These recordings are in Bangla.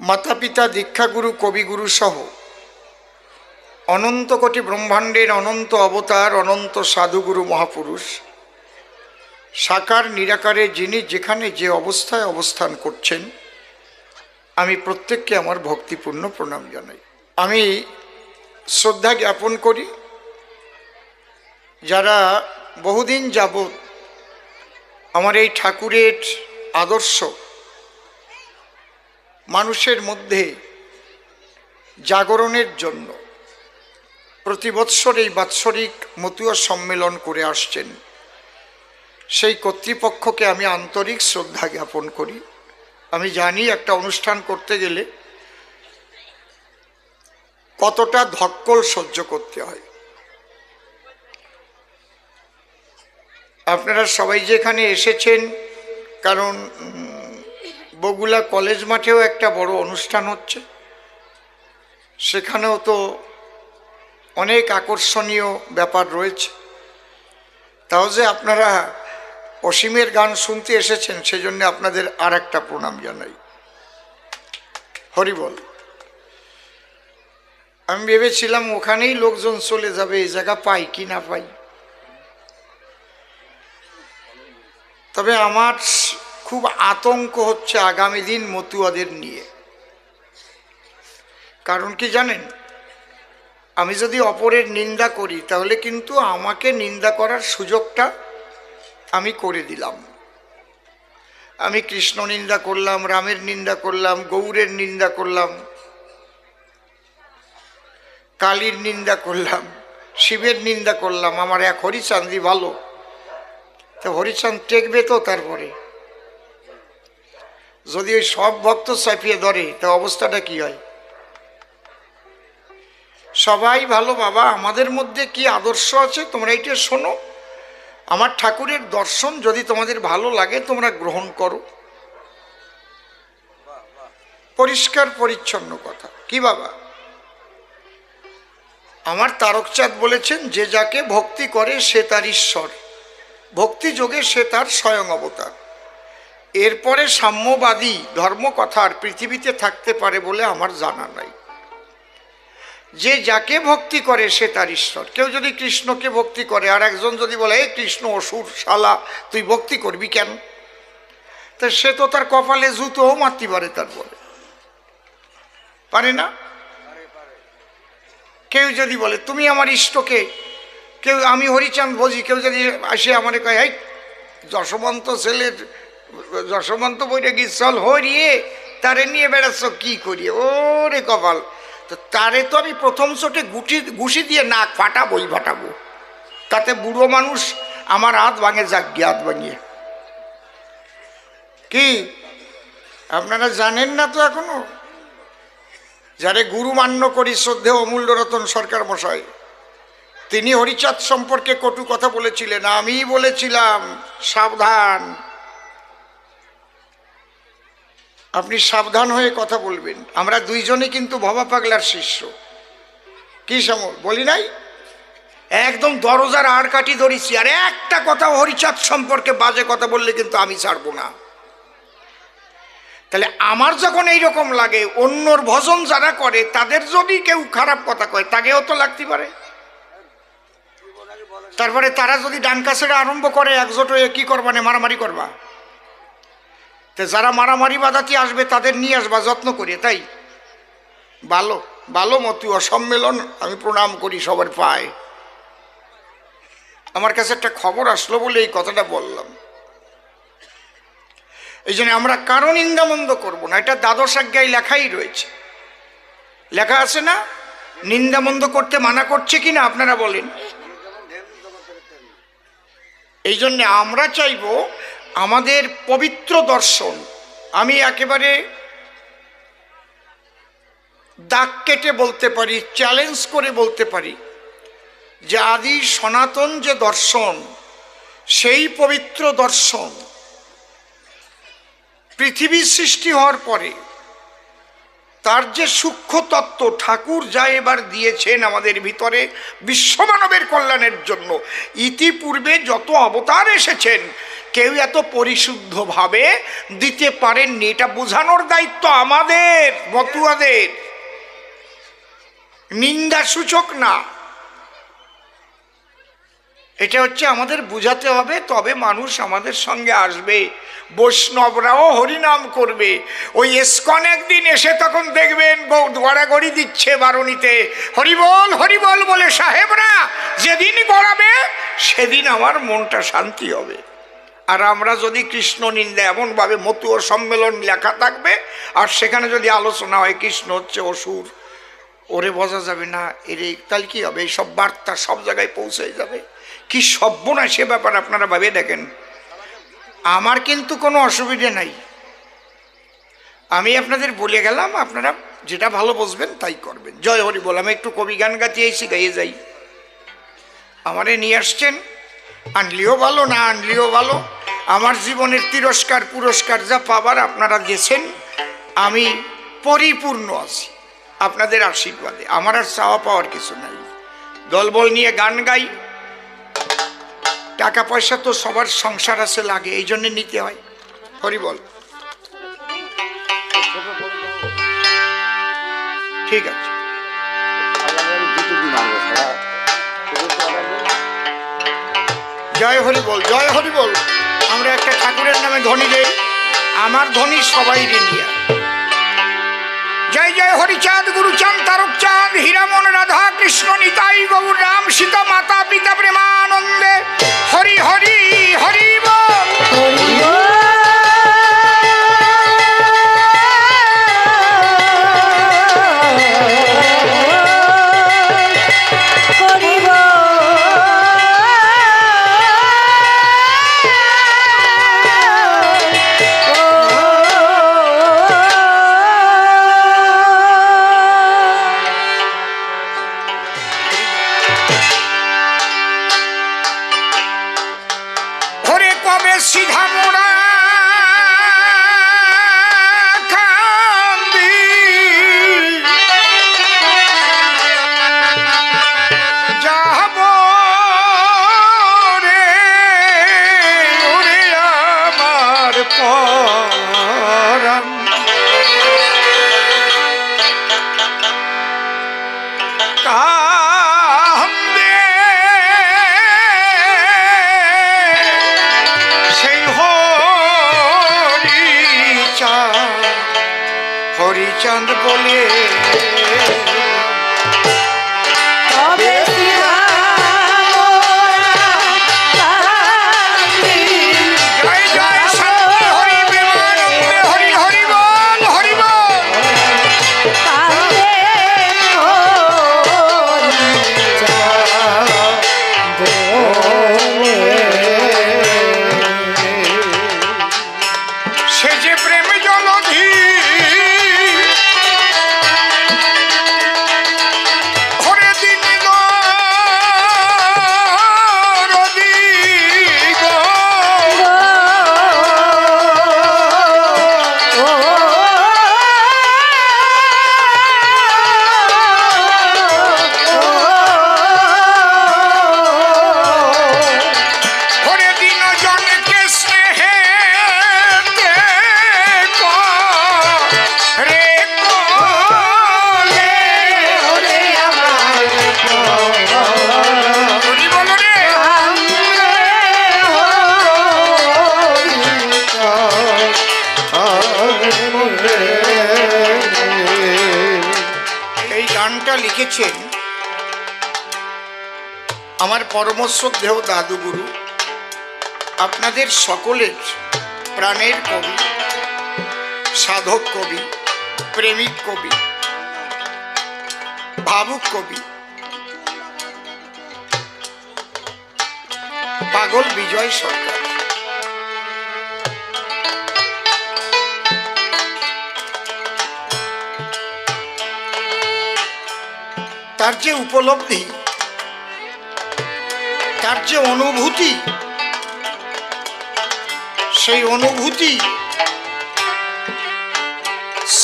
মাতা পিতা দীক্ষাগুরু, কবিগুরু সহ অনন্ত কোটি ব্রহ্মাণ্ডের অনন্ত অবতার, অনন্ত সাধুগুরু মহাপুরুষ, সাকার নিরাকারে যিনি যেখানে যে অবস্থায় অবস্থান করছেন, আমি প্রত্যেককে আমার ভক্তিপূর্ণ প্রণাম জানাই। আমি শ্রদ্ধা জ্ঞাপন করি, যারা বহুদিন যাবৎ আমার এই ঠাকুরের আদর্শ। মানুষের মধ্যে জাগরণের জন্য প্রতি বৎসর এই বাৎসরিক মতুয়া সম্মেলন করে আসছেন। সেই কর্তৃপক্ষকে আমি আন্তরিক শ্রদ্ধা জ্ঞাপন করি। আমি জানি একটা অনুষ্ঠান করতে গেলে কতটা ধক্কল সহ্য করতে হয়। আপনারা সবাই যেখানে এসেছেন, কারণ বগুলা কলেজ মাঠেও একটা বড় অনুষ্ঠান হচ্ছে। সেখানেও তো অনেক আকর্ষণীয় ব্যাপার রয়েছে। তাও যে আপনারা অসীমের গান শুনতে এসেছেন, সেজন্য আপনাদের আর একটা প্রণাম জানাই। হরিবল। আমি ভেবেছিলাম ওখানেই লোকজন চলে যাবে, এই জায়গা পাই কি না পাই। তবে আমার খুব আতঙ্ক হচ্ছে আগামী দিন মতুয়াদের নিয়ে। কারণ কি জানেন? আমি যদি অপরের নিন্দা করি, তাহলে কিন্তু আমাকে নিন্দা করার সুযোগটা আমি করে দিলাম। আমি কৃষ্ণ নিন্দা করলাম, রামের নিন্দা করলাম, গৌরের নিন্দা করলাম, কালীর নিন্দা করলাম, শিবের নিন্দা করলাম, আমার এক হরিচান্দি ভালো। তো হরিচাঁদ টেকবে তো তারপরে। যদি ওই সব ভক্ত চাপিয়ে ধরে, তা অবস্থাটা কি হয়? সবাই ভালো, বাবা, আমাদের মধ্যে কি আদর্শ আছে? তোমরা এইটা শোনো। আমার ঠাকুরের দর্শন যদি তোমাদের ভালো লাগে, তোমরা গ্রহণ করো। পরিষ্কার, পরিচ্ছন্ন কথা। কি বাবা? আমার তারকচাঁদ বলেছেন, যে যাকে ভক্তি করে, সে তার ঈশ্বর। ভক্তি যোগে সে তার স্বয়ং অবতার। এরপরে সাম্যবাদী ধর্মকথার পৃথিবীতে থাকতে পারে বলে আমার জানা নাই। যে যাকে ভক্তি করে সে তার ঈশ্বর। কেউ যদি কৃষ্ণকে ভক্তি করে, আর একজন যদি বলে এই কৃষ্ণ অসুর শালা, তুই ভক্তি করবি কেন? তা সে তো তার কপালে জুতোও মারতে পারে তার বলে। পারে না? কেউ যদি বলে, তুমি আমার ইষ্টকে কেউ আমি হরিচাঁদ বুঝি কেউ যদি আসে আমার কয় এই যশবন্ত ছেলের, যশবন্ত বইটা গিয়ে চল হরিয়ে, তারে নিয়ে বেড়াচ্ছ, কি করি? ও রে কপাল। তো তারে তো আমি প্রথম চোটে গুটি, ঘুষি দিয়ে নাক ফাটাবোই ফাটাবো। তাতে বুড়ো মানুষ আমার হাত ভাঙে, যাক হাত ভাঙিয়ে। কি? আপনারা জানেন না তো এখনও? যারে গুরু মান্য করি, শ্রদ্ধেয় অমূল্য রতন সরকার মশাই। তিনি হরিচাঁদ সম্পর্কে কটু কথা বলেছিলেন আমি বলেছিলাম, সাবধান। আপনি সাবধান হয়ে কথা বলবেন। আমরা দুইজনে কিন্তু ভবা পাগলার শিষ্য। কি সমল বলি নাই? একদম দরজার আড় কাটি ধরেছি, আর একটা কথা হরিচাঁদ সম্পর্কে বাজে কথা বললে কিন্তু আমি ছাড়বো না। তাহলে আমার যখন এইরকম লাগে, অন্যর ভজন যারা করে, তাদের যদি কেউ খারাপ কথা কয়, তাকেও তো লাগতে পারে। তারপরে তারা যদি ডান কাছের আরম্ভ করে একজোট হয়ে কি করবা না মারামারি করবা? তো যারা মারামারি বাদাতি আসবে তাদের নিয়ে আসবা, যত্ন করে, তাই? ভালো ভালো মতুয়া অসম্মেলন, আমি প্রণাম করি সবার পায়। আমার কাছে একটা খবর আসলো বলে এই কথাটা বললাম। এই জন্য আমরা কারও নিন্দামন্দ করব না, এটা দ্বাদশ আজ্ঞায় লেখাই রয়েছে। লেখা আছে না? নিন্দামন্দ করতে মানা করছে কি না আপনারা বলেন। এই জন্যে আমরা চাইব আমাদের পবিত্র দর্শন। আমি একেবারে দাগ কেটে বলতে পারি চ্যালেঞ্জ করে বলতে পারি যে আদি সনাতন যে দর্শন, সেই পবিত্র দর্শন পৃথিবীর সৃষ্টি হওয়ার পরে তার যে সূক্ষ্ম তত্ত্ব ঠাকুর যা এবার দিয়েছেন আমাদের ভিতরে বিশ্বমানবের কল্যাণের জন্য, ইতিপূর্বে যত অবতার এসেছেন, কেউ এত পরিশুদ্ধভাবে দিতে পারেননি। এটা বোঝানোর দায়িত্ব আমাদের, মতুয়াদের। নিন্দা সূচক না। এটা হচ্ছে আমাদের বুঝাতে হবে তবে মানুষ আমাদের সঙ্গে আসবে। বৈষ্ণবরাও হরিনাম করবে। ওই এসকন একদিন এসে তখন দেখবেন বউ গড়াগড়ি দিচ্ছে বারণীতে। হরিবল হরিবল বলে, সাহেবরা, যেদিন গড়াবে, সেদিন আমার মনটা শান্তি হবে। আর আমরা যদি কৃষ্ণ নিন্দা এমনভাবে মতুয় সম্মেলন লেখা থাকবে, আর সেখানে যদি আলোচনা হয়, কৃষ্ণ হচ্ছে অসুর। ওরে, বোঝা যাবে না, এর তাহলে কী হবে? এইসব বার্তা সব জায়গায় পৌঁছে যাবে। কি সভ্যনা সে ব্যাপার আপনারা ভাবে দেখেন। আমার কিন্তু কোনো অসুবিধে নাই। আমি আপনাদের বলে গেলাম, আপনারা যেটা ভালো বুঝবেন তাই করবেন। জয় হরি বল, আমি একটু কবি গান গাতে এসে গাইয়ে যাই। আমারে নিয়ে আসছেন, আনলিও ভালো, না আনলিও ভালো, আমার জীবনের তিরস্কার, পুরস্কার যা পাবার আপনারা দিয়েছেন আমি পরিপূর্ণ আছি, আপনাদের আশীর্বাদে। আমার আর চাওয়া পাওয়ার কিছু নাই। দলবল নিয়ে গান গাই টাকা পয়সা তো সবার সংসার আছে, লাগে, এই জন্য নিতে হয়। হরি বল। ঠিক আছে। জয় হরি বল, জয় হরি বল। আমরা একটা ঠাকুরের নামে ধনী দেই। আমার ধনী সবাই ঋণিয়া জয় জয় হরিচাঁদ, গুরুচাঁদ তারক চাঁদ হীরামন রাধা কৃষ্ণ নিতাই গৌর, রাম, সীতা মাতা, পিতা প্রেমানন্দে। হরি হরি হরি পরমশ্রদ্ধেয় দাদুগুরু, আপনাদের সকলের প্রাণের কবি, সাধক কবি, প্রেমিক কবি, ভাবুক কবি, পাগল বিজয় সরকার। তার যে উপলব্ধি তার যে অনুভূতি, সেই অনুভূতি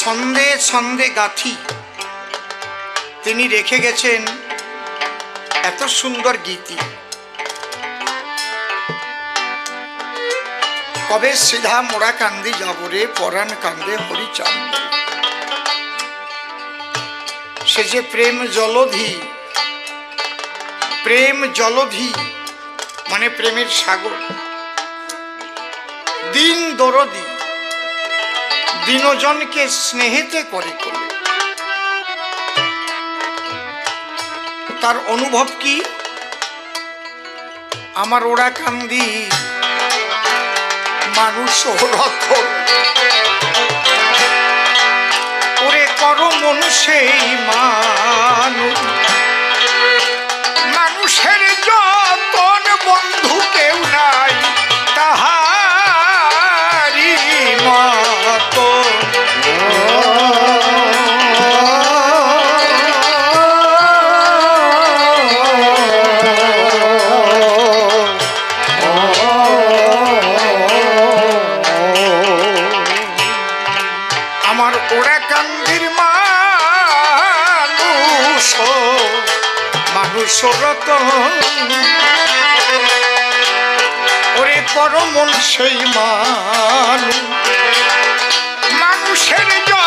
ছন্দে ছন্দে গাথি। তিনি রেখে গেছেন এত সুন্দর গীতি। কবে সিধা মোড়া কান্দি যাব পরাণ কান্দে হরিচাঁদ। সে যে প্রেম জলধি প্রেম জলধি মানে প্রেমের সাগর। দিন দরদি, দিনজনকে স্নেহেতে করে করে তার অনুভব কি? আমার ওরা কান্দি মানুষ ওরে কর মন সেই মানুষ। মানুষের যতন বন্ধু কেউ নাই তাহারি মতো। আমার ওরা কান্দির মানুষ রতন ওরে পরমন সেই মানুষ মানুষের যতন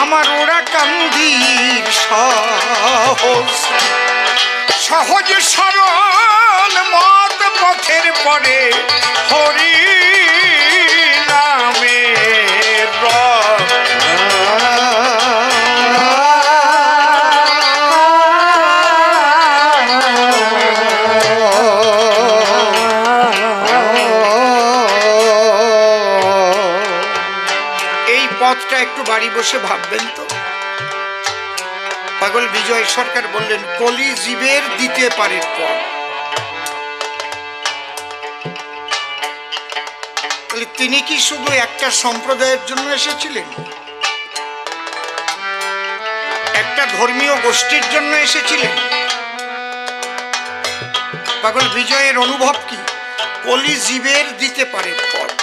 আমার ওরা কান্দির সহজ সহজ সরল মত পথের পরে হরি বসে ভাববেন তো। পাগল বিজয় সরকার বললেন কলি জীবের দিতে পারে। পথ তাহলে তিনি কি শুধু একটা সম্প্রদায়ের জন্য এসেছিলেন? একটা ধর্মীয় গোষ্ঠীর জন্য এসেছিলেন? পাগল বিজয়ের অনুভব কি? কলি জীবের দিতে পারে। পথ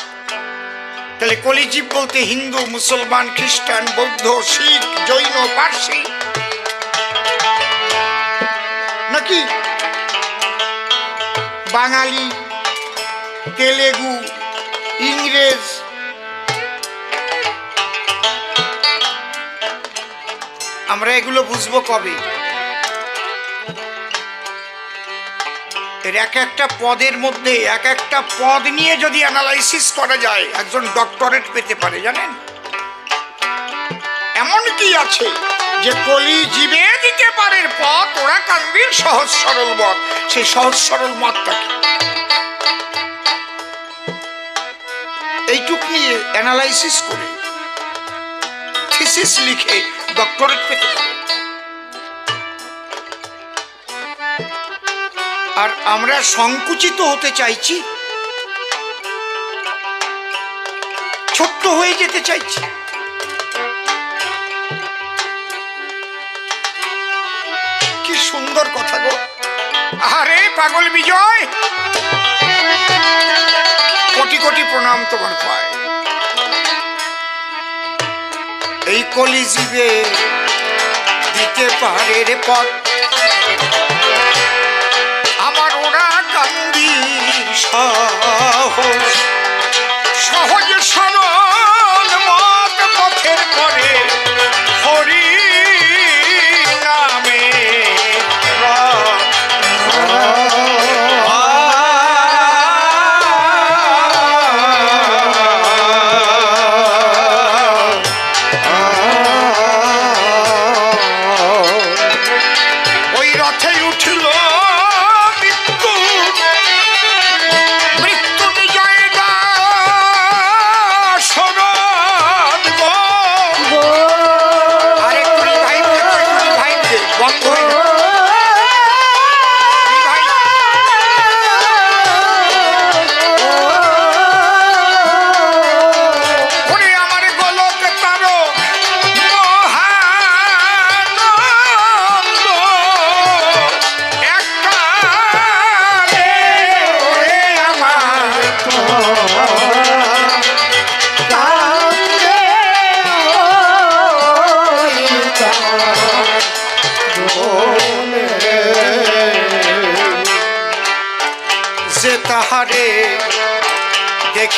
তাহলে কলিজীব বলতে হিন্দু, মুসলমান, খ্রিস্টান, বৌদ্ধ, শিখ, জৈন, পার্সি। নাকি? বাঙালি, তেলেগু, ইংরেজ। আমরা এগুলো বুঝব কবে? এর এক একটা পদের মধ্যে, এক একটা পদ নিয়ে যদি অ্যানালাইসিস করা যায়, একজন ডক্টরেট পেতে পারে, জানেন? এমন কি আছে যে কলি জীবে দিতে পারে পথ, ওরা কান্দির সহজ সরল মত সেই সহজ সরল মতটা কি? এইটুক নিয়ে অ্যানালাইসিস করে থিসিস লিখে ডক্টরেট পেতে পারে। আর আমরা সংকুচিত হতে চাইছি। ছোট্ট হয়ে যেতে চাইছি। কি সুন্দর কথা গো। আরে পাগল বিজয়! কোটি কোটি প্রণাম তোমার পায় এই কলিজীবে দিতে পারে রে পথ। ওরা কান্দির সহজ সহজ সরল মত পথের পরে হরি নামে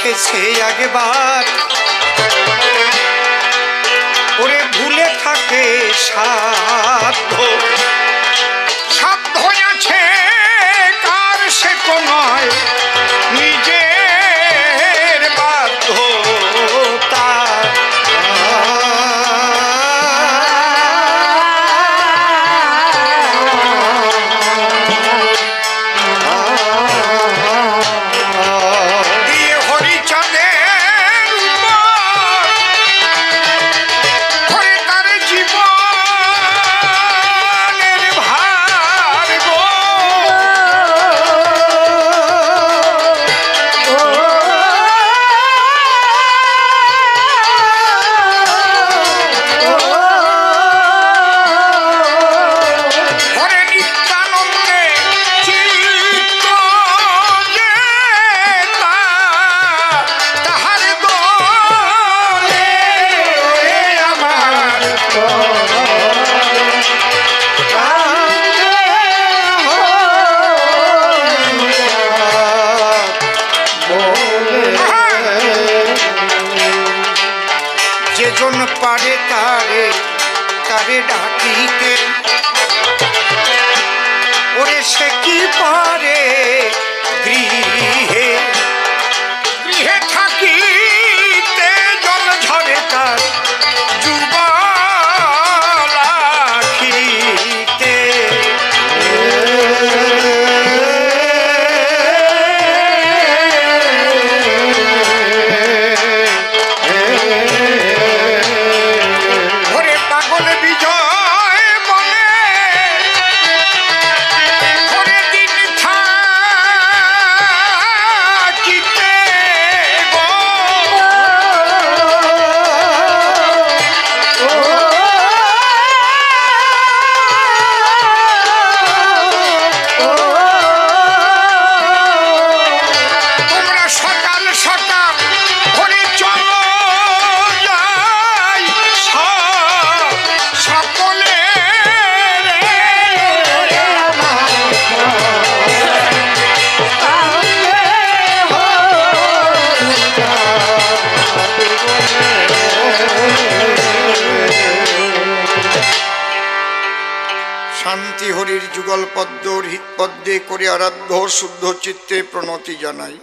দেখেছে আগেবার ওরে ভুলে থাকে সাধ্য। সাধ্য আছে কার সে তো নয়। যুগল পদ্ম হৃৎপদ্মে করে আরাধ্য শুদ্ধ চিত্তে প্রণতি জানাই।